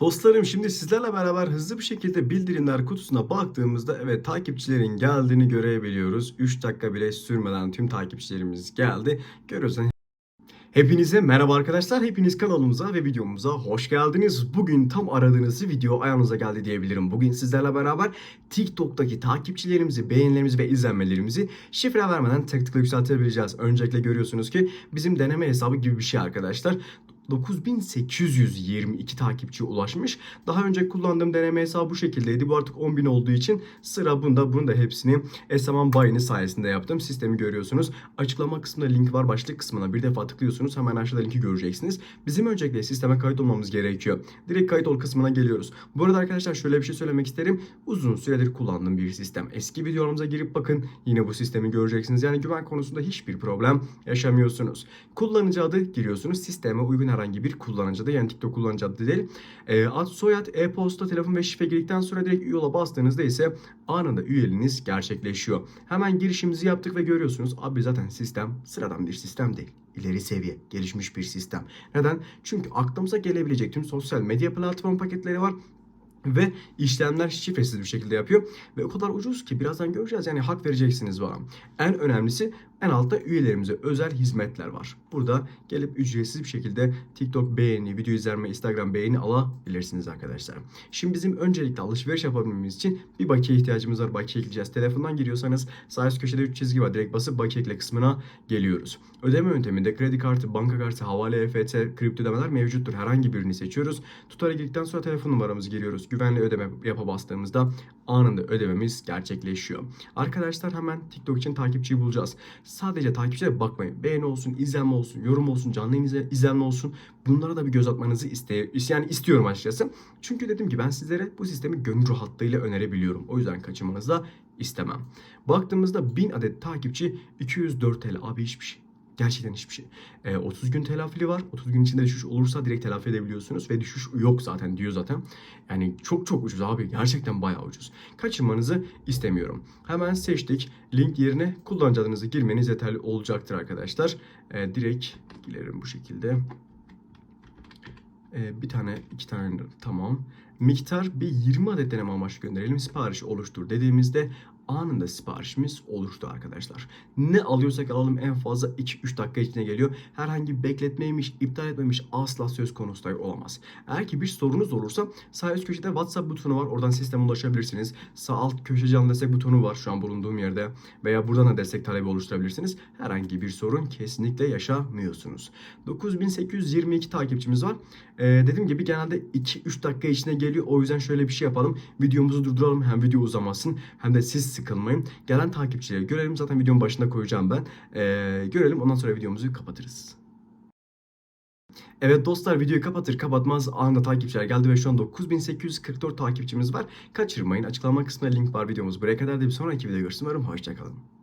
Dostlarım şimdi sizlerle beraber hızlı bir şekilde bildirimler kutusuna baktığımızda evet takipçilerin geldiğini görebiliyoruz. 3 dakika bile sürmeden tüm takipçilerimiz geldi. Görüyorsunuz. Hepinize merhaba arkadaşlar. Hepiniz kanalımıza ve videomuza hoş geldiniz. Bugün tam aradığınız video ayağınıza geldi diyebilirim. Bugün sizlerle beraber TikTok'taki takipçilerimizi, beğenilerimizi ve izlenmelerimizi şifre vermeden tek tıkla yükseltebileceğiz. Öncelikle görüyorsunuz ki bizim deneme hesabı gibi bir şey arkadaşlar. 9822 takipçiye ulaşmış. Daha önce kullandığım deneme hesabı bu şekildeydi. Bu artık 10.000 olduğu için sıra bunda. Bunu da hepsini Esaman Bayini sayesinde yaptım. Sistemi görüyorsunuz. Açıklama kısmında link var. Başlık kısmına bir defa tıklıyorsunuz. Hemen aşağıda linki göreceksiniz. Bizim öncelikle sisteme kayıt olmamız gerekiyor. Direkt kayıt ol kısmına geliyoruz. Bu arada arkadaşlar şöyle bir şey söylemek isterim. Uzun süredir kullandığım bir sistem. Eski videolarımıza girip bakın. Yine bu sistemi göreceksiniz. Yani güven konusunda hiçbir problem yaşamıyorsunuz. Kullanıcı adı giriyorsunuz. Sisteme uygun herhangi bir kullanıcı adı yani TikTok kullanıcı adı değil. E, ad, soyad, e-posta, telefon ve şifre girdikten sonra direkt üye yola bastığınızda ise anında üyeliğiniz gerçekleşiyor. Hemen girişimizi yaptık ve görüyorsunuz abi zaten sistem sıradan bir sistem değil. İleri seviye, gelişmiş bir sistem. Neden? Çünkü aklımıza gelebilecek tüm sosyal medya platform paketleri var ve işlemler şifresiz bir şekilde yapıyor. Ve o kadar ucuz ki birazdan göreceğiz yani hak vereceksiniz bana. En önemlisi en altta üyelerimize özel hizmetler var. Burada gelip ücretsiz bir şekilde TikTok beğeni, video izleme, Instagram beğeni alabilirsiniz arkadaşlar. Şimdi bizim öncelikle alışveriş yapabilmemiz için bir bakiye ihtiyacımız var. Bakiye ekleyeceğiz. Telefondan giriyorsanız sağ üst köşede 3 çizgi var. Direkt basıp bakiye ekle kısmına geliyoruz. Ödeme yönteminde kredi kartı, banka kartı, havale, EFT, kripto ödemeler mevcuttur. Herhangi birini seçiyoruz. Tutara girdikten sonra telefon numaramızı giriyoruz. Güvenli ödeme yapa bastığımızda anında ödememiz gerçekleşiyor. Arkadaşlar hemen TikTok için takipçiyi bulacağız. Sadece takipçilere bakmayın. Beğeni olsun, izlenme olsun, yorum olsun, canlı izle- izlenme olsun. Bunlara da bir göz atmanızı iste yani istiyorum açıkçası. Çünkü dedim ki ben sizlere bu sistemi gönül rahatlığıyla önerebiliyorum. O yüzden kaçırmanızı da istemem. Baktığımızda 1000 adet takipçi 204 TL. Abi hiçbir şey. Gerçekten hiçbir şey. Ee, 30 gün telafili var. 30 gün içinde düşüş olursa direkt telafi edebiliyorsunuz. Ve düşüş yok zaten diyor zaten. Yani çok çok ucuz abi. Gerçekten bayağı ucuz. Kaçırmanızı istemiyorum. Hemen seçtik. Link yerine kullanıcı adınızı girmeniz yeterli olacaktır arkadaşlar. Ee, direkt girerim bu şekilde. Ee, bir tane, iki tane tamam. Miktar bir 20 adet deneme amaçlı gönderelim. Sipariş oluştur dediğimizde anında siparişimiz oluştu arkadaşlar. Ne alıyorsak alalım en fazla 2-3 dakika içine geliyor. Herhangi bir bekletmeymiş, iptal etmemiş asla söz konusu dahi olamaz. Eğer ki bir sorunuz olursa sağ üst köşede WhatsApp butonu var. Oradan sisteme ulaşabilirsiniz. Sağ alt köşe canlı destek butonu var şu an bulunduğum yerde. Veya buradan da destek talebi oluşturabilirsiniz. Herhangi bir sorun kesinlikle yaşamıyorsunuz. 9822 takipçimiz var. Ee, dediğim gibi genelde 2-3 dakika içine geliyor. O yüzden şöyle bir şey yapalım. Videomuzu durduralım. Hem video uzamasın hem de siz sıkılmayın. Gelen takipçileri görelim. Zaten videonun başında koyacağım ben. Ee, görelim. Ondan sonra videomuzu kapatırız. Evet dostlar videoyu kapatır kapatmaz anında takipçiler geldi ve şu an 9844 takipçimiz var. Kaçırmayın. Açıklama kısmında link var videomuz. Buraya kadar da bir sonraki videoda görüşürüz. Umarım hoşçakalın.